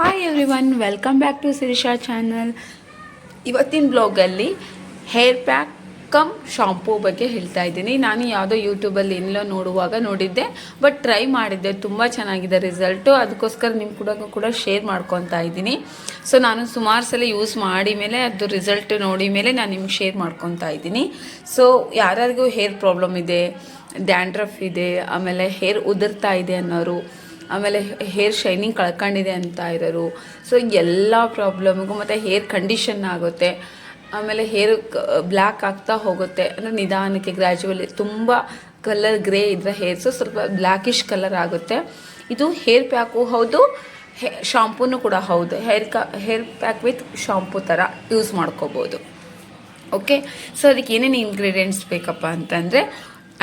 Hi everyone welcome back to Sirisha channel ಇವತ್ತಿನ ಬ್ಲಾಗಲ್ಲಿ hair pack cum shampoo ಬಗ್ಗೆ ಹೇಳ್ತಾ ಇದ್ದೀನಿ. ನಾನು ಯಾವುದೋ ಯೂಟ್ಯೂಬಲ್ಲಿ ಎಲ್ಲೋ ನೋಡುವಾಗ ನೋಡಿದ್ದೆ ಬಟ್ ಟ್ರೈ ಮಾಡಿದ್ದೆ. ತುಂಬ ಚೆನ್ನಾಗಿದೆ ರಿಸಲ್ಟು ಅದಕ್ಕೋಸ್ಕರ ನಿಮ್ಮ ಕೂಡ ಕೂಡ ಶೇರ್ ಮಾಡ್ಕೊತಾ ಇದ್ದೀನಿ. ಸೊ ನಾನು ಸುಮಾರು ಸಲ ಯೂಸ್ ಮಾಡಿ ಮೇಲೆ ಅದು ರಿಸಲ್ಟ್ ನೋಡಿ ಮೇಲೆ ನಾನು ನಿಮ್ಗೆ ಶೇರ್ ಮಾಡ್ಕೊತಾ ಇದ್ದೀನಿ. ಸೊ ಯಾರ್ಯಾರಿಗೂ ಹೇರ್ ಪ್ರಾಬ್ಲಮ್ ಇದೆ ಡ್ಯಾಂಡ್ರಫ್ ಇದೆ, ಆಮೇಲೆ ಹೇರ್ ಉದುರ್ತಾ ಇದೆ ಅನ್ನೋರು ಆಮೇಲೆ ಹೇರ್ ಶೈನಿಂಗ್ ಕಳ್ಕೊಂಡಿದೆ ಅಂತ ಇರೋರು. ಸೊ ಎಲ್ಲ ಪ್ರಾಬ್ಲಮ್ಗೂ ಮತ್ತು ಹೇರ್ ಕಂಡೀಷನ್ ಆಗುತ್ತೆ. ಆಮೇಲೆ ಹೇರ್ ಬ್ಲ್ಯಾಕ್ ಆಗ್ತಾ ಹೋಗುತ್ತೆ. ಅಂದರೆ ನಿಧಾನಕ್ಕೆ ಗ್ರ್ಯಾಜುವಲಿ ತುಂಬ ಕಲರ್ ಗ್ರೇ ಇದ್ದರೆ ಹೇರ್ಸು ಸ್ವಲ್ಪ ಬ್ಲ್ಯಾಕಿಶ್ ಕಲರ್ ಆಗುತ್ತೆ. ಇದು ಹೇರ್ ಪ್ಯಾಕು ಹೌದು, ಹೇ, ಶಾಂಪೂನು ಕೂಡ ಹೌದು. ಹೇರ್ ಕ, ಹೇರ್ ಪ್ಯಾಕ್ ವಿತ್ ಶಾಂಪೂ ಥರ ಯೂಸ್ ಮಾಡ್ಕೋಬೋದು. ಓಕೆ ಸೊ ಅದಕ್ಕೆ ಏನೇನು ಇಂಗ್ರೀಡಿಯೆಂಟ್ಸ್ ಬೇಕಪ್ಪ ಅಂತಂದರೆ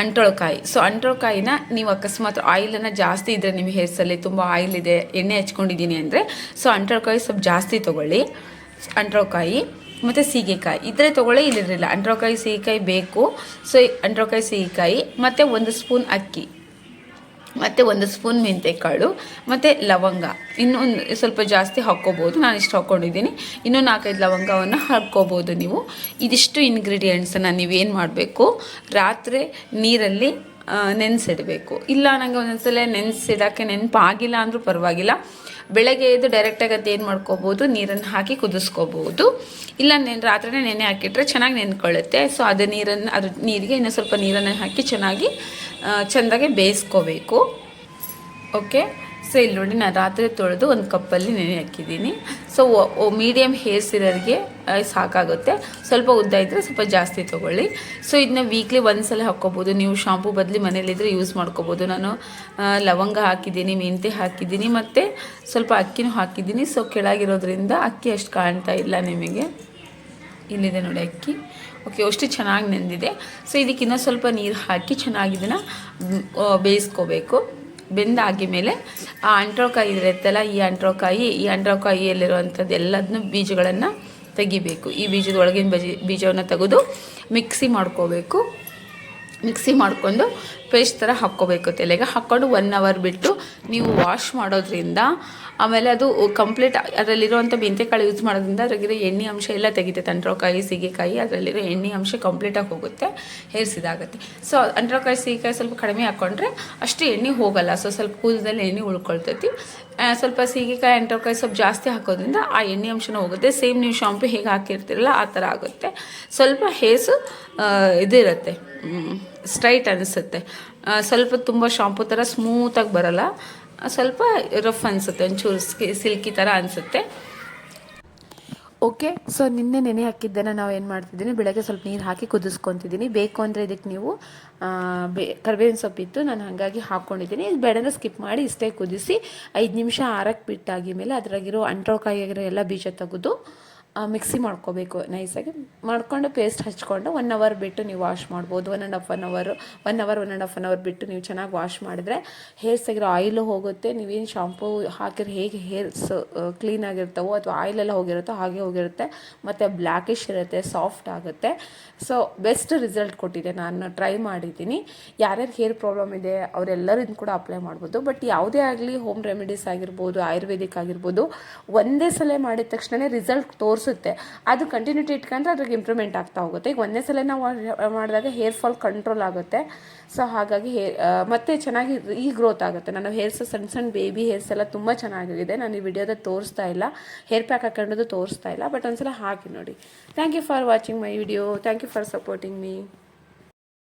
ಅಂಟೊಳಕಾಯಿ. ಸೊ ಅಂಟೊಳಕಾಯಿನ ನೀವು ಅಕಸ್ಮಾತ್ ಆಯಿಲನ್ನು ಜಾಸ್ತಿ ಇದ್ದರೆ ನಿಮ್ಮ ಹೇರ್ಸಲ್ಲಿ ತುಂಬ ಆಯಿಲ್ ಇದೆ, ಎಣ್ಣೆ ಹಚ್ಕೊಂಡಿದ್ದೀನಿ ಅಂದರೆ ಸೊ ಅಂಟೊಳಕಾಯಿ ಸ್ವಲ್ಪ ಜಾಸ್ತಿ ತೊಗೊಳ್ಳಿ. ಅಂಟೊಳಕಾಯಿ, ಮತ್ತು ಸೀಗೆಕಾಯಿ. ಇದ್ರೆ ತೊಗೊಳ್ಳಿ ಇಲ್ಲಿರಲಿಲ್ಲ ಅಂಟ್ರೋಕಾಯಿ ಸೀಗೆಕಾಯಿ ಬೇಕು. ಸೊ ಅಂಟ್ರೋಕಾಯಿ ಸೀಗೆಕಾಯಿ, ಮತ್ತು ಒಂದು ಸ್ಪೂನ್ ಅಕ್ಕಿ. ಮತ್ತು ಒಂದು ಸ್ಪೂನ್ ಮೆಂತೆಕಾಳು, ಮತ್ತು ಲವಂಗ. ಇನ್ನೊಂದು ಸ್ವಲ್ಪ ಜಾಸ್ತಿ ಹಾಕ್ಕೋಬೋದು. ನಾನು ಇಷ್ಟು ಹಾಕ್ಕೊಂಡಿದ್ದೀನಿ ಇನ್ನೂ ನಾಲ್ಕೈದು ಲವಂಗವನ್ನು ಹಾಕ್ಕೋಬೋದು ನೀವು. ಇದಿಷ್ಟು ಇಂಗ್ರೀಡಿಯೆಂಟ್ಸನ್ನು ನೀವೇನು ಮಾಡಬೇಕು? ರಾತ್ರಿ ನೀರಲ್ಲಿ ನೆನೆಸಿಡಬೇಕು. ಇಲ್ಲ ನನಗೆ ಒಂದೊಂದ್ಸಲ ನೆನೆಸಿಡೋಕ್ಕೆ ನೆನಪಾಗಿಲ್ಲ ಅಂದರೂ ಪರವಾಗಿಲ್ಲ. ಬೆಳಗ್ಗೆ ಎದ್ದು ಡೈರೆಕ್ಟಾಗಿ ಅದೇನು ಮಾಡ್ಕೋಬೋದು? ನೀರನ್ನು ಹಾಕಿ ಕುದಿಸ್ಕೋಬೋದು. ಇಲ್ಲ, ನೆನೆ, ರಾತ್ರಿನೇ ನೆನೆ ಹಾಕಿಟ್ರೆ ಚೆನ್ನಾಗಿ ನೆನ್ಕೊಳ್ಳುತ್ತೆ ಸೊ ಅದು ನೀರನ್ನು, ಅದು ನೀರಿಗೆ ಇನ್ನೂ ಸ್ವಲ್ಪ ನೀರನ್ನು ಹಾಕಿ ಚೆನ್ನಾಗಿ ಚೆಂದಾಗೆ ಬೇಯಿಸ್ಕೋಬೇಕು. ಓಕೆ ಸೊ ಇಲ್ಲಿ ನೋಡಿ ನಾನು ರಾತ್ರಿ ತೊಳೆದು ಒಂದು ಕಪ್ಪಲ್ಲಿ ನೆನೆ ಹಾಕಿದ್ದೀನಿ. ಸೊ ಮೀಡಿಯಮ್ ಹೇರ್ಸ್ ಇರೋರಿಗೆ ಸಾಕಾಗುತ್ತೆ. ಸ್ವಲ್ಪ ಉದ್ದ ಇದ್ದರೆ ಸ್ವಲ್ಪ ಜಾಸ್ತಿ ತೊಗೊಳ್ಳಿ. ಸೊ ಇದನ್ನ ವೀಕ್ಲಿ ಒಂದು ಸಲ ಹಾಕ್ಕೋಬೋದು. ನೀವು ಶಾಂಪೂ ಬದಲಿ ಮನೇಲಿದ್ದರೆ ಯೂಸ್ ಮಾಡ್ಕೋಬೋದು. ನಾನು ಲವಂಗ ಹಾಕಿದ್ದೀನಿ ಮೆಂತೆ ಹಾಕಿದ್ದೀನಿ ಮತ್ತು ಸ್ವಲ್ಪ ಅಕ್ಕಿನೂ ಹಾಕಿದ್ದೀನಿ. ಸೊ ಕೆಳಗಿರೋದ್ರಿಂದ ಅಕ್ಕಿ ಅಷ್ಟು ಕಾಣ್ತಾ ಇಲ್ಲ ನಿಮಗೆ. ಇಲ್ಲಿದೆ ನೋಡಿ ಅಕ್ಕಿ. ಓಕೆ ಅಷ್ಟು ಚೆನ್ನಾಗಿ ನೆಂದಿದೆ. ಸೊ ಇದಕ್ಕಿನ್ನೂ ಸ್ವಲ್ಪ ನೀರು ಹಾಕಿ ಚೆನ್ನಾಗಿ ಇದನ್ನು ಬೇಯಿಸ್ಕೋಬೇಕು. ಬೆಂದಾಗಿ ಮೇಲೆ ಆ ಅಂಟ್ರೋಕಾಯಿ ಇರುತ್ತಲ್ಲ ಈ ಅಂಟ್ರೋಕಾಯಿ, ಈ ಅಂಟ್ರೋಕಾಯಿಯಲ್ಲಿರುವಂಥದ್ದು ಎಲ್ಲದನ್ನು ಬೀಜಗಳನ್ನು ತೆಗಿಬೇಕು. ಈ ಬೀಜದ ಒಳಗಿನ ಬಜಿ, ಬೀಜವನ್ನು ತೆಗೆದು ಮಿಕ್ಸಿ ಮಾಡ್ಕೋಬೇಕು. ಮಿಕ್ಸಿ ಮಾಡಿಕೊಂಡು ಪೇಸ್ಟ್ ಥರ ಹಾಕ್ಕೋಬೇಕು ತಲೆಗೆ. ಹಾಕ್ಕೊಂಡು ಒನ್ ಅವರ್ ಬಿಟ್ಟು ನೀವು ವಾಶ್ ಮಾಡೋದ್ರಿಂದ ಆಮೇಲೆ ಅದು ಕಂಪ್ಲೀಟ್ ಅದರಲ್ಲಿರುವಂಥ ಮೆಂತ್ಯಕಾಳು ಯೂಸ್ ಮಾಡೋದ್ರಿಂದ ಅದ್ರಾಗಿರೋ ಎಣ್ಣೆ ಅಂಶ ಎಲ್ಲ ತೆಗಿತೆ ಅಂಟ್ರೋಕಾಯಿ ಸೀಗೆಕಾಯಿ ಅದರಲ್ಲಿರೋ ಎಣ್ಣೆ ಅಂಶ ಕಂಪ್ಲೀಟಾಗಿ ಹೋಗುತ್ತೆ. ಹೇರ್ಸ್ ಇದಾಗುತ್ತೆ ಸೊ ಅಂಟ್ರೋಕಾಯಿ ಸೀಗೆಕಾಯಿ ಸ್ವಲ್ಪ ಕಡಿಮೆ ಹಾಕ್ಕೊಂಡ್ರೆ ಅಷ್ಟು ಎಣ್ಣೆ ಹೋಗಲ್ಲ. ಸೊ ಸ್ವಲ್ಪ ಕೂದಲಲ್ಲಿ ಎಣ್ಣೆ ಉಳ್ಕೊಳ್ತೈತಿ. ಸ್ವಲ್ಪ ಸೀಗೆಕಾಯಿ ಅಂಟ್ರೋಕಾಯಿ ಸ್ವಲ್ಪ ಜಾಸ್ತಿ ಹಾಕೋದ್ರಿಂದ ಆ ಎಣ್ಣೆ ಅಂಶನೂ ಹೋಗುತ್ತೆ. ಸೇಮ್ ನೀವು ಶಾಂಪು ಹೇಗೆ ಹಾಕಿರ್ತೀರಲ್ಲ, ಆ ಥರ ಆಗುತ್ತೆ. ಸ್ವಲ್ಪ ಹೇಸು ಇದಿರುತ್ತೆ ಸ್ಟ್ರೈಟ್ ಅನಿಸುತ್ತೆ. ಸ್ವಲ್ಪ ತುಂಬ ಶಾಂಪು ಥರ ಸ್ಮೂತಾಗಿ ಬರೋಲ್ಲ. ಸ್ವಲ್ಪ ರಫ್ ಅನಿಸುತ್ತೆ. ಒಂಚೂರು ಸಿಲ್ಕಿ ಥರ ಅನಿಸುತ್ತೆ. ಓಕೆ, ಸೊ ನಿನ್ನೆ ನೆನೆ ಹಾಕಿದ್ದನ್ನು ನಾವು ಏನು ಮಾಡ್ತಿದ್ದೀನಿ, ಬೆಳಗ್ಗೆ ಸ್ವಲ್ಪ ನೀರು ಹಾಕಿ ಕುದಿಸ್ಕೊತಿದ್ದೀನಿ. ಬೇಕು ಅಂದರೆ ಇದಕ್ಕೆ ನೀವು ಬೇ, ಕರ್ಬೇವಿನ ಸೊಪ್ಪಿತ್ತು ನಾನು ಹಾಗಾಗಿ ಹಾಕ್ಕೊಂಡಿದ್ದೀನಿ ಇದು ಬೇಡನ ಸ್ಕಿಪ್ ಮಾಡಿ ಇಷ್ಟೇ ಕುದಿಸಿ, ಐದು ನಿಮಿಷ ಆರಕ್ಕೆ ಬಿಟ್ಟಾಗಿ ಮೇಲೆ ಅದ್ರಾಗಿರೋ ಅಂಟ್ರೋಕಾಯಿಯಾಗಿರೋ ಎಲ್ಲ ಬೀಜ ತೆಗೆದು ಮಿಕ್ಸಿ ಮಾಡ್ಕೋಬೇಕು ನೈಸಾಗಿ ಮಾಡ್ಕೊಂಡು ಪೇಸ್ಟ್ ಹಚ್ಕೊಂಡು ಒನ್ ಅವರ್ ಬಿಟ್ಟು ನೀವು ವಾಶ್ ಮಾಡ್ಬೋದು. ಒನ್ ಆ್ಯಂಡ್ ಹಾಫ್ ಒನ್ ಅವರು one hour one and half one hour ಬಿಟ್ಟು ನೀವು ಚೆನ್ನಾಗಿ ವಾಶ್ ಮಾಡಿದ್ರೆ ಹೇರ್ಸ್ ಆಗಿರೋ ಆಯಿಲು ಹೋಗುತ್ತೆ. ನೀವೇನು ಶಾಂಪೂ ಹಾಕಿದ್ರೆ ಹೇಗೆ ಹೇರ್ಸ್ ಕ್ಲೀನ್ ಆಗಿರ್ತವೋ ಅಥವಾ ಆಯಿಲೆಲ್ಲ ಹೋಗಿರುತ್ತೋ ಹಾಗೆ ಹೋಗಿರುತ್ತೆ. ಮತ್ತು ಬ್ಲ್ಯಾಕಿಶ್ ಇರುತ್ತೆ ಸಾಫ್ಟ್ ಆಗುತ್ತೆ. ಸೊ ಬೆಸ್ಟ್ ರಿಸಲ್ಟ್ ಕೊಟ್ಟಿದೆ ನಾನು. ಟ್ರೈ ಮಾಡಿದ್ದೀನಿ. ಯಾರ್ಯಾರು ಹೇರ್ ಪ್ರಾಬ್ಲಮ್ ಇದೆ ಅವರೆಲ್ಲರೂ ಕೂಡ ಅಪ್ಲೈ ಮಾಡ್ಬೋದು. ಬಟ್ ಯಾವುದೇ ಆಗಲಿ ಹೋಮ್ ರೆಮಿಡೀಸ್ ಆಗಿರ್ಬೋದು ಆಯುರ್ವೇದಿಕ್ ಆಗಿರ್ಬೋದು, ಒಂದೇ ಸಲ ಮಾಡಿದ ತಕ್ಷಣ ರಿಸಲ್ಟ್ ತೋರಿಸ್ ಅನಿಸುತ್ತೆ. ಅದು ಕಂಟಿನ್ಯೂಟಿ ಇಟ್ಕೊಂಡ್ರೆ ಅದ್ರಿಗೆ ಇಂಪ್ರೂವ್ಮೆಂಟ್ ಆಗ್ತಾ ಹೋಗುತ್ತೆ. ಈಗ ಒಂದೇ ಸಲ ನಾವು ಮಾಡಿದಾಗ ಹೇರ್ ಫಾಲ್ ಕಂಟ್ರೋಲ್ ಆಗುತ್ತೆ. ಸೊ ಹಾಗಾಗಿ ಹೇರ್ ಮತ್ತೆ ಚೆನ್ನಾಗಿ ಈ ಗ್ರೋತ್ ಆಗುತ್ತೆ. ನಾನು ಹೇರ್ಸ್ ಸಣ್ಣ ಸಣ್ಣ ಬೇಬಿ ಹೇರ್ಸ್ ಎಲ್ಲ ತುಂಬ ಚೆನ್ನಾಗಿದೆ. ನಾನು ಈ ವಿಡಿಯೋದಲ್ಲಿ ತೋರಿಸ್ತಾ ಇಲ್ಲ. ಹೇರ್ ಪ್ಯಾಕ್ ಹಾಕೊಂಡದ್ದು ತೋರಿಸ್ತಾ ಇಲ್ಲ. ಬಟ್ ಒಂದ್ಸಲ ಹಾಕಿ ನೋಡಿ. Thank you for watching my video thank you for supporting me